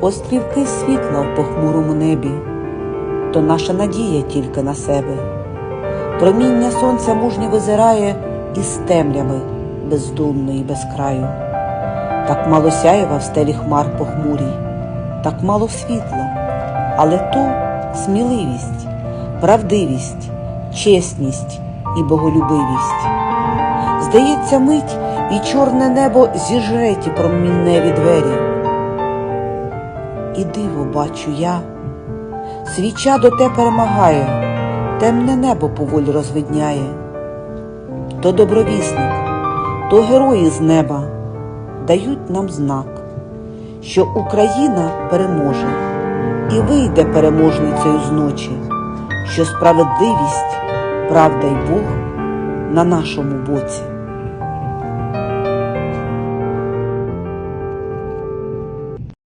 острівки світла в похмурому небі, то наша надія тільки на себе. Проміння сонця мужньо визирає із темряви бездумної без краю. Так мало сяєва в стелі хмар похмурій, так мало світла, але то сміливість, правдивість, чесність і боголюбивість. Здається, мить і чорне небо зіжре ті промінневі двері. І диво бачу я, свіча до те перемагає, темне небо поволі розвидняє. То добровісник, то герої з неба дають нам знак, що Україна переможе і вийде переможницею з ночі, що справедливість, правда й Бог на нашому боці.